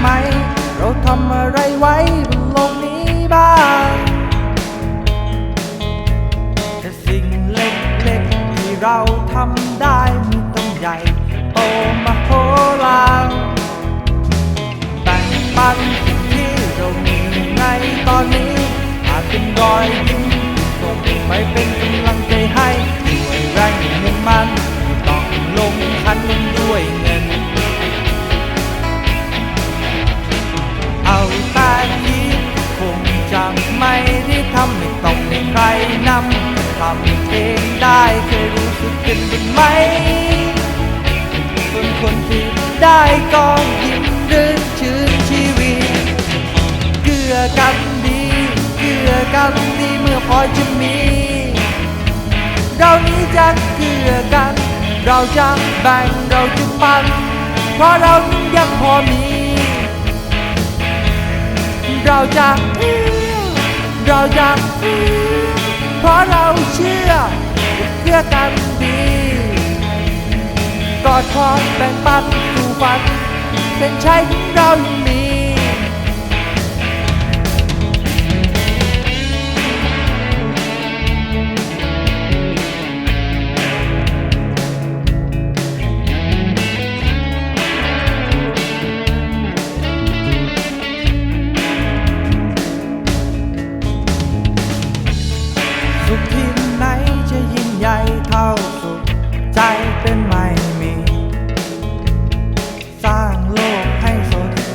ไหม เราทำอะไรไว้บนโลกนี้บ้างแต่สิ่งเล็กๆที่เราทำได้ไม่ต้องใหญ่โตมาโหฬารแบ่งปันสิ่งที่เรามีในตอนนี้อาจเป็นรอยยิ้มส่งไปเป็นำทำเองได้เคยรู้สึกเป็นบ้างไหมส่วนคนที่ได้ก็ยิ้มรื่นชื่นชีวิตเกื้อกันดีเกื้อกันดีเมื่อพอจะมี เรานี้จะเกื้อกัน เราจะแบ่งเราจะปัน เพราะเรานั้ยังพอมี เราจะเอื้อเราจะ พื่อกันดีกอดคอแบ่งปันสู่ฝัน เป็นชัยของเรา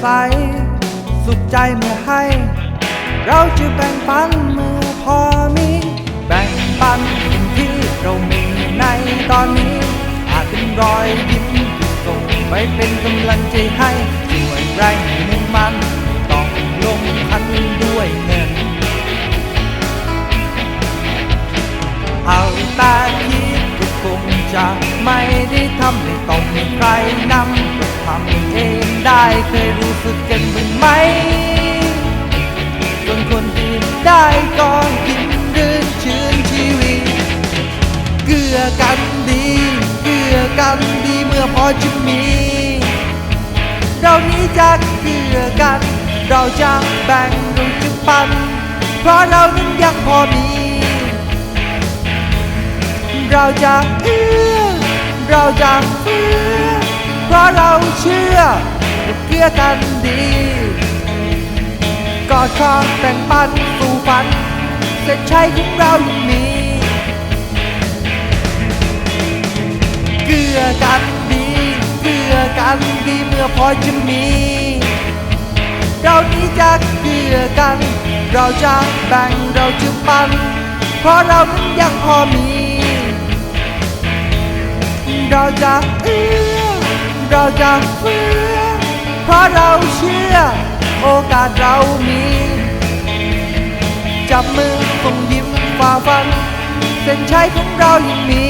ใส สุขใจเมื่อให้ เราจะแบ่งปันเมื่อพอ จะไม่ได้ทำไม่ต้องให้ใครนำก็ทำเองได้เคยรู้สึกกันบ้างไหมจนคนที่ได้ก็ยิ้มรื่นชื่นชีวิตเกื้อกันดีเกื้อกันดีเมื่อพอจะมี เรานี้จะเกื้อกัน เราจะแบ่งเราจะปัน เพราะเรานั้นยังพอมี เราจะเอื้อเราจะเฟื้อเพราะเราเชื่อเกื้อกันดีกอดคอแบ่งปันสู่ฝันเส้นชัยของเรายังมีเกื้อกันดีเกื้อกันดีเมื่อพอจะมี เรานี้จะเกื้อกัน เราจะแบ่งเราจะปัน เพราะเรานั้นยังพอมี เราจะเอื้อเราจะเฟื้อเพราะเราเชื่อ โอกาสเรามี จับมือคงยิ้มฝ่าฟัน เส้นชัยของเรายังมี